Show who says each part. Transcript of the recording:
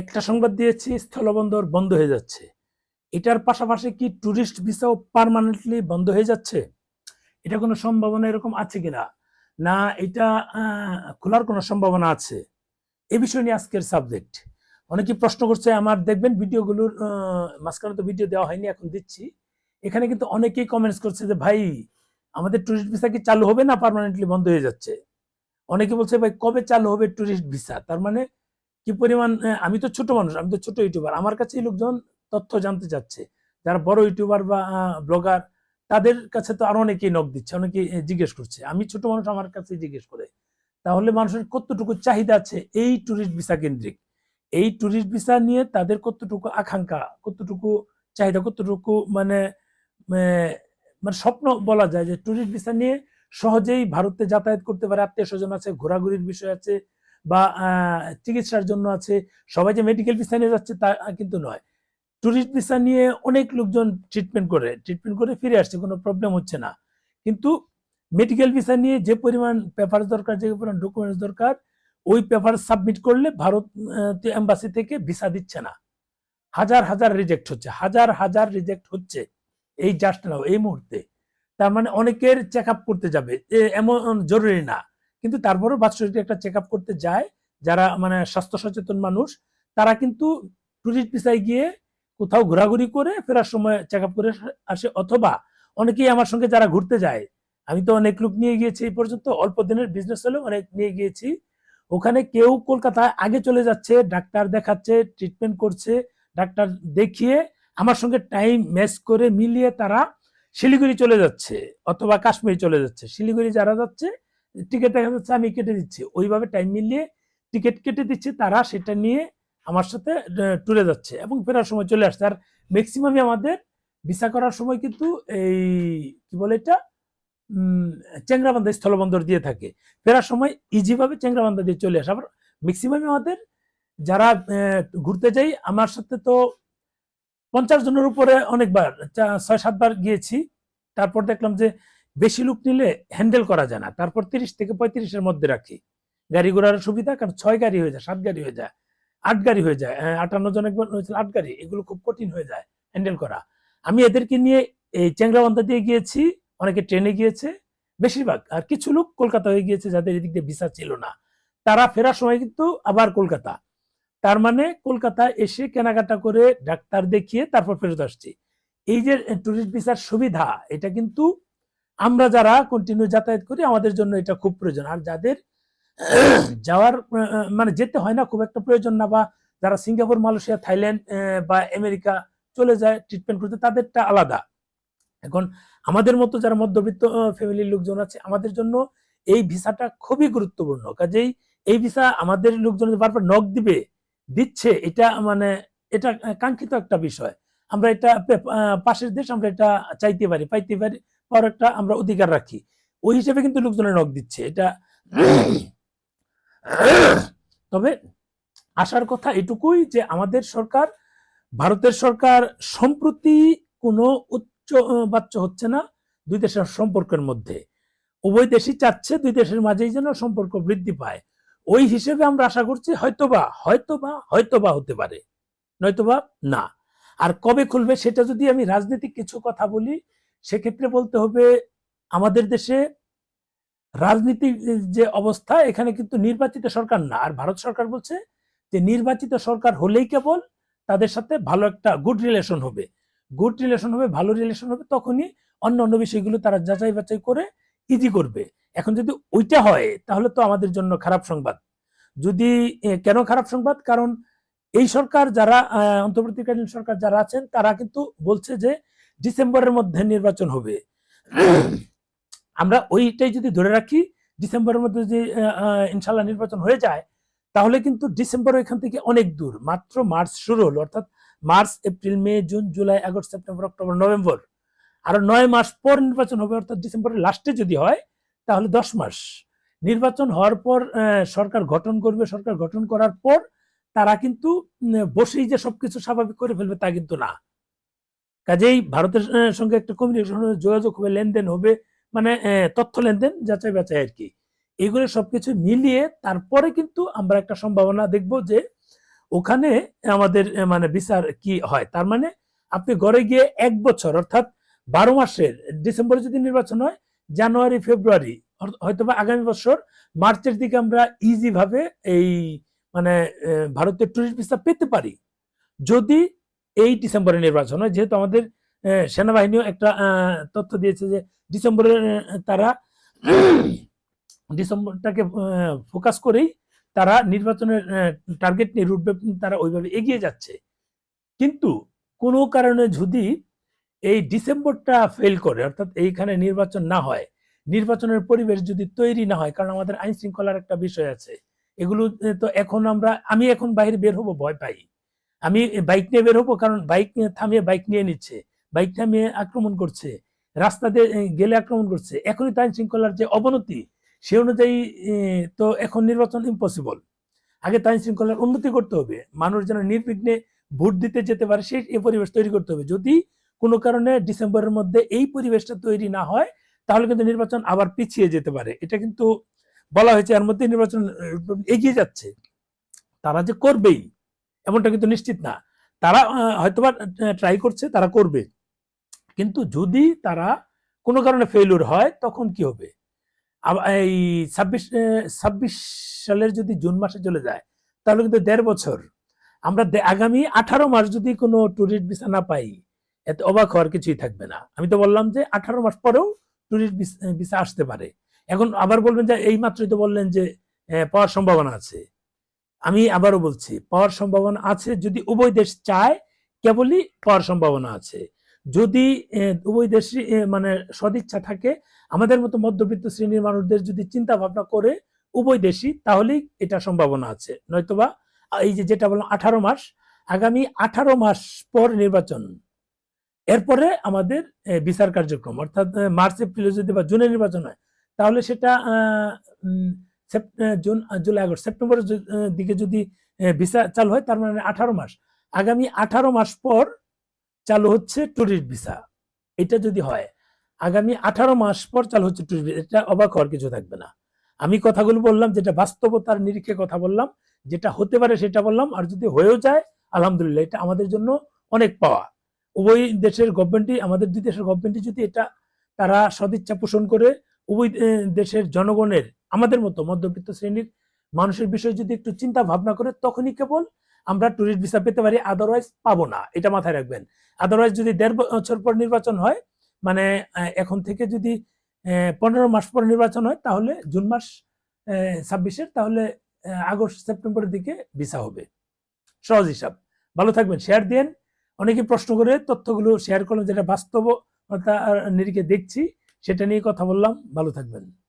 Speaker 1: একটা সংবাদ দিয়েছি, স্থলবন্দর বন্ধ হয়ে যাচ্ছে। এটার পাশাপাশি কি ট্যুরিস্ট ভিসাও পার্মানেন্টলি বন্ধ হয়ে যাচ্ছে? এটা কোনো সম্ভাবনা এরকম আছে কিনা? না, এটা খোলার কোনো সম্ভাবনা আছে? এ বিষয় নিয়ে আজকের সাবজেক্ট অনেকে প্রশ্ন করছে, আমার দেখবেন ভিডিওগুলোর মাঝখানে তো ভিডিও দেওয়া হয়নি, এখন দিচ্ছি। এখানে কিন্তু অনেকেই কমেন্টস করছে যে, ভাই, আমাদের ট্যুরিস্ট ভিসা কি চালু হবে না পারমানেন্টলি বন্ধ হয়ে যাচ্ছে? অনেকে বলছে, ভাই, কবে চালু হবে ট্যুরিস্ট ভিসা তার মানে কি পরিমাণ আমি তো ছোট মানুষ আমি তো ছোট ইউটিউবার। আমার কাছেই লোকজন তথ্য জানতে চাচ্ছে। যারা বড় ইউটিউবার বা ব্লগার তাদের কাছে তো আরও অনেকেই নখ দিচ্ছে অনেকেই আহ, জিজ্ঞেস করছে। আমি ছোট মানুষ আমার কাছে জিজ্ঞেস করে তাহলে মানুষের কতটুকু চাহিদা আছে এই ট্যুরিস্ট ভিসা কেন্দ্রিক? এই ট্যুরিস্ট ভিসা নিয়ে তাদের কতটুকু আকাঙ্ক্ষা কতটুকু চাহিদা কতটুকু মানে মানে স্বপ্ন বলা যায় যে ট্যুরিস্ট ভিসা নিয়ে সহজেই ভারতে যাতায়াত করতে পারে আত্মীয় স্বজন আছে ঘোরাঘুরির বিষয় আছে বা চিকিৎসার জন্য আছে। সবাই যে মেডিকেল ভিসা নিয়ে যাচ্ছে তা কিন্তু নয়। ট্যুরিস্ট ভিসা নিয়ে অনেক লোকজন ট্রিটমেন্ট করে ট্রিটমেন্ট করে ফিরে আসছে, কোনো প্রবলেম হচ্ছে না। কিন্তু মেডিকেল ভিসা নিয়ে যে পরিমাণ পেপার দরকার, যে পরিমাণ ডকুমেন্টস দরকার, ওই পেপার সাবমিট করলে ভারত এম্বাসি থেকে ভিসা দিচ্ছে না। হাজার হাজার রিজেক্ট হচ্ছে, হাজার হাজার রিজেক্ট হচ্ছে এই জাস্ট নাও এই মুহূর্তে। তার মানে অনেকের চেক আপ করতে যাবে এমন জরুরি না। কিন্তু তারপরেও বাৎসরিক একটা চেক করতে যায়, যারা মানে স্বাস্থ্য সচেতন মানুষ, তারা কিন্তু টুরিস্ট ভিসায় গিয়ে কোথাও ঘোরাঘুরি করে ফেরার সময় চেক করে আসে। অথবা অনেকেই আমার সঙ্গে যারা ঘুরতে যায়, আমি তো অনেক লোক নিয়ে গিয়েছি এই পর্যন্ত, অল্প দিনের বিজনেস হলেও অনেক নিয়ে গিয়েছি। ওখানে কেউ কলকাতায় আগে চলে যাচ্ছে, ডাক্তার দেখাচ্ছে ট্রিটমেন্ট করছে, ডাক্তার দেখিয়ে আমার সঙ্গে টাইম ম্যাচ করে মিলিয়ে তারা শিলিগুড়ি চলে যাচ্ছে, অথবা কাশ্মীর চলে যাচ্ছে। শিলিগুড়ি যারা যাচ্ছে টিকিট দেখা যাচ্ছে আমি কেটে দিচ্ছি। ওইভাবে টাইম মিলিয়ে টিকিট কেটে দিচ্ছে, তারা সেটা নিয়ে আমার সাথে ট্যুরে যাচ্ছে এবং ফেরার সময় চলে আসছে। আর ম্যাক্সিমামই আমাদের ভিসা করার সময় কিন্তু এই, কি বলে এটা? চেংরাবান্ধা স্থলবন্দর দিয়ে থাকে। ফেরার সময় ইজিভাবে চেংরাবান্ধা দিয়ে চলে আসে। আবার ম্যাক্সিমামই আমাদের যারা ঘুরতে যাই, আমার সাথে তো পঞ্চাশ জনের উপরে অনেকবার ছয়, সাতবার গিয়েছি। তারপর দেখলাম যে বেশি লোক নিলে হ্যান্ডেল করা যায় না। তারপর তিরিশ থেকে পঁয়ত্রিশের মধ্যে রাখি। গাড়ি ঘোড়ার সুবিধা, কারণ ছয় গাড়ি হয়ে যায়, সাত গাড়ি হয়ে যায়, আট গাড়ি হয়ে যায় আটান্ন জন একবার হয়েছিল, আট গাড়ি, এগুলো খুব কঠিন হয়ে যায় হ্যান্ডেল করা। আমি এদেরকে নিয়ে এই চেংরাবান্ধা দিয়ে গিয়েছি, অনেকে ট্রেনে গিয়েছে, বেশিরভাগ, আর কিছু লোক কলকাতা হয়ে গিয়েছে যাদের এদিক দিয়ে ভিসা ছিল না। তারা ফেরার সময় কিন্তু আবার কলকাতা। তার মানে কলকাতা এসে কেনাকাটা করে ডাক্তার দেখিয়ে তারপর ফেরত আসছি। এই যে টুরিস্ট ভিসার সুবিধা, এটা কিন্তু আমরা যারা কন্টিনিউ যাতায়াত করি, আমাদের জন্য এটা খুব প্রয়োজন। আর যাদের যাওয়ার মানে যেতে হয় না, খুব একটা প্রয়োজন না, বা যারা সিঙ্গাপুর, মালয়েশিয়া, থাইল্যান্ড বা আমেরিকা চলে যায় ট্রিটমেন্ট করতে, তাদেরটা আলাদা। এখন আমাদের মতো যারা মধ্যবিত্ত ফ্যামিলির লোকজন আছে, আমাদের জন্য এই ভিসাটা খুবই গুরুত্বপূর্ণ। কাজেই এই ভিসা আমাদের লোকজন বারবার নখ দিবে, দিচ্ছে, এটা মানে এটা কাঙ্ক্ষিত একটা বিষয়। আমরা এটা পাশের দেশ আমরা এটা চাইতে পারি, পাইতে পারি পাওয়ার একটা আমরা অধিকার রাখি। ওই হিসেবে কিন্তু লোকজনের নক দিচ্ছে। এটা তবে আসার কথা এটুকুই যে আমাদের সরকার, ভারতের সরকার সম্প্রতি কোনো উচ্চ বাচ্চ হচ্ছে না দুই দেশের সম্পর্কের মধ্যে। উভয় দেশই চাচ্ছে, দুই দেশের মাঝেই যেন সম্পর্ক বৃদ্ধি পায়। ওই হিসেবে আমরা আশা করছি হয়তোবা হয়তোবা হয়তোবা হতে পারে। নয়তোবা না। আর কবে খুলবে সেটা যদি আমি রাজনৈতিক কিছু কথা বলি, সেক্ষেত্রে বলতে হবে আমাদের দেশে রাজনীতির যে অবস্থা, এখানে কিন্তু নির্বাচিত সরকার না। আর ভারত সরকার বলছে যে নির্বাচিত সরকার হলেই কেবল তাদের সাথে ভালো একটা গুড রিলেশন হবে। গুড রিলেশন হবে, ভালো রিলেশন হবে, তখনই অন্য অন্য বিষয়গুলো তারা যাচাই বাছাই করে ইজি করবে। এখন যদি ওইটা হয়, তাহলে তো আমাদের জন্য খারাপ সংবাদ। যদি কেন খারাপ সংবাদ? কারণ এই সরকার যারা অন্তর্বর্তীকালীন সরকার যারা আছেন, তারা কিন্তু বলছে যে ডিসেম্বরের মধ্যে নির্বাচন হবে। আমরা ওইটাই যদি ধরে রাখি, ডিসেম্বরের মধ্যে যদি ইনশাল্লাহ নির্বাচন হয়ে যায়, তাহলে কিন্তু ডিসেম্বর এখান থেকে অনেক দূর। মাত্র মার্চ শুরু হলো, অর্থাৎ March, April, May, June, July, August, September, October, November. আরও নয় মাস পর নির্বাচন হবে, অর্থাৎ ডিসেম্বরের লাস্টে যদি হয়, তাহলে দশ মাস। নির্বাচন হওয়ার পর সরকার গঠন করবে, সরকার গঠন করার পর তারা কিন্তু বসেই যে সবকিছু স্বাভাবিক করে ফেলবে তা কিন্তু না। কাজেই ভারতের সঙ্গে একটা কমিউনিকেশন যোগাযোগ হবে, লেনদেন হবে মানে তথ্য লেনদেন, যাচাই বাছাই আর কি। এগুলো সবকিছু মিলিয়ে তারপরে কিন্তু আমরা একটা সম্ভাবনা দেখব যে ওখানে আমাদের মানে বিচার কি হয়। তার মানে আপনি ঘরে গিয়ে এক বছর, অর্থাৎ বারো মাসের, ডিসেম্বরে যদি নির্বাচন হয়, জানুয়ারি, ফেব্রুয়ারি হয়তোবা আগামী বছর, মার্চের দিকে আমরা ইজি ভাবে এই মানে ভারতের টুরিস্ট ভিসা পেতে পারি। যদি এই ডিসেম্বরে নির্বাচন হয়, যেহেতু আমাদের সেনাবাহিনীও একটা তথ্য দিয়েছে যে ডিসেম্বরে তারা ডিসেম্বরটাকে ফোকাস করেই তারা নির্বাচনের টার্গেট নিয়ে রুট তারা ওইভাবে এগিয়ে যাচ্ছে। কিন্তু কোনো কারণে যদি এই ডিসেম্বরটা ফেল করে, অর্থাৎ এইখানে নির্বাচন না হয়, নির্বাচনের পরিবেশ যদি তৈরি না হয়, কারণ আমাদের আইন শৃঙ্খলার একটা বিষয় আছে এগুলো তো এখন আমরা, আমি এখন বাইরে বের হব, ভয় পাই। আমি বাইক নিয়ে বের হব কারণ বাইক থামিয়ে বাইক নিয়ে নিচ্ছে, বাইক থামিয়ে আক্রমণ করছে রাস্তাতে গেলে আক্রমণ করছে। এখনই তো আইন শৃঙ্খলার যে অবনতি, সে অনুযায়ী তো এখন নির্বাচন ইম্পসিবল আগে তো আইন শৃঙ্খলার উন্নতি করতে হবে, মানুষ যেন নির্বিঘ্নে ভোট দিতে যেতে পারে, সেই, এই পরিবেশ তৈরি করতে হবে। যদি কোনো কারণে ডিসেম্বরের মধ্যে এই পরিবেশটা তৈরি না হয়, তাহলে কিন্তু নির্বাচন আবার পিছিয়ে যেতে পারে। এটা কিন্তু বলা হয়েছে, এর মধ্যে নির্বাচন এগিয়ে যাচ্ছে। তারা যে করবেই, এমনটা কিন্তু নিশ্চিত না। তারা হয়তোবা ট্রাই করছে, তারা করবে। কিন্তু যদি তারা কোনো কারণে ফেলিউর হয়, তখন কি হবে? এই ছাব্বিশ ছাব্বিশ সালের যদি জুন মাসে চলে যায়, তাহলে কিন্তু দেড় বছর। আমরা আগামী আঠারো মাস যদি কোনো ট্যুরিস্ট ভিসা না পাই, এতে অবাক হওয়ার কিছুই থাকবে না। আমি তো বললাম যে আঠারো মাস পরেও ট্যুরিস্ট ভিসা আসতে পারে। এখন আবার বলবেন যে এই মাত্রই তো বললেন যে পাওয়ার সম্ভাবনা আছে। আমি আবারও বলছি, পাওয়ার সম্ভাবনা আছে যদি উভয় দেশ চায়, কেবলই পাওয়ার সম্ভাবনা আছে। যদি উভয় দেশই মানে সদিচ্ছা থাকে, আমাদের মতো মধ্যবিত্ত শ্রেণির মানুষদের যদি চিন্তা ভাবনা করে উভয় দেশই, তাহলেই এটা সম্ভাবনা আছে। নয়তোবা, এই যে যেটা বললাম, আঠারো মাস, আগামী আঠারো মাস পর নির্বাচন, এরপরে আমাদের বিচার কার্যক্রম, অর্থাৎ মার্চ, এপ্রিলে যদি বা জুনে নির্বাচন হয় তাহলে সেটা জুন জুলাই, আগস্ট, সেপ্টেম্বরের দিকে যদি ভিসা চালু হয়, তার মানে আঠারো মাস। আগামী আঠারো মাস পর চালু হচ্ছে ট্যুরিস্ট ভিসা এটা যদি হয়, আগামী আঠারো মাস পর চালু হচ্ছে ট্যুরিস্ট ভিসা এটা অবাক হওয়ার কিছু থাকবে না। আমি কথাগুলো বললাম, যেটা বাস্তবতার নিরিখে কথা বললাম, যেটা হতে পারে সেটা বললাম, আর যদি হয়েও যায়, আলহামদুলিল্লাহ, এটা আমাদের জন্য অনেক পাওয়া। উভয় দেশের গভর্নমেন্টই আমাদের দুই দেশের গভর্নমেন্টই যদি এটা, তারা সদিচ্ছা পোষণ করে উভয় দেশের জনগণের, আমাদের মতো মধ্যবিত্ত শ্রেণির মানুষের বিষয়ে যদি একটু চিন্তা ভাবনা করে, তখনই কেবল আমরা ট্যুরিস্ট ভিসা পেতে পারি আদারওয়াইজ পাবো না। এটা মাথায় রাখবেন। আদারওয়াইজ যদি দেড় বছর পর নির্বাচন হয় মানে এখন থেকে যদি পনেরো মাস পর নির্বাচন হয়, তাহলে জুন মাস ছাব্বিশের, তাহলে আগস্ট, সেপ্টেম্বরের দিকে ভিসা হবে। সহজ হিসাব। ভালো থাকবেন শেয়ার দেন অনেকে প্রশ্ন করে, তথ্যগুলো শেয়ার করলাম, যেটা বাস্তবতা নিরিখে দেখছি। সেটা নিয়ে কথা বললাম ভালো থাকবেন।